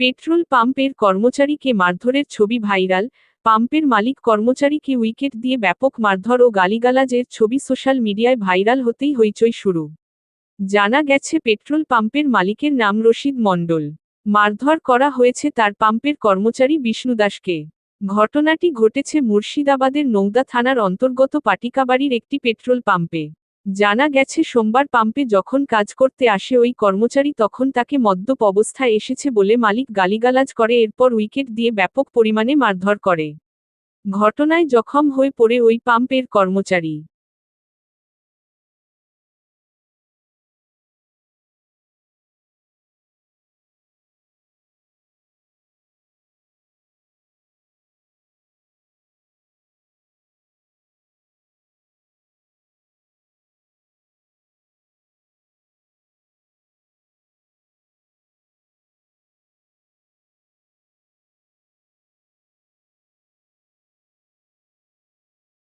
Petrol পাম্পের কর্মচারীকে মারধরের ছবি ভাইরাল, পাম্পের মালিক কর্মচারীকে উইকেট দিয়ে ব্যাপক মারধর ও গালিগালাজের ছবি সোশ্যাল মিডিয়ায় ভাইরাল হতেই হইচই শুরু। জানা গেছে পেট্রোল পাম্পের মালিকের নাম রশিদ মণ্ডল। মারধর করা হয়েছে তার পাম্পের কর্মচারী বিষ্ণু দাসকে। ঘটনাটি ঘটেছে মুর্শিদাবাদের নৌদা থানার অন্তর্গত পাটিকাবাড়ির একটি পেট্রোল পাম্পে। জানা গেছে, সোমবার পাম্পে যখন কাজ করতে আসে ওই কর্মচারী তখন তাকে মদ্যপ অবস্থায় এসেছে বলে মালিক গালিগালাজ করে, এরপর উইকেট দিয়ে ব্যাপক পরিমাণে মারধর করে। ঘটনায় জখম হয়ে পড়ে ওই পাম্পের কর্মচারী।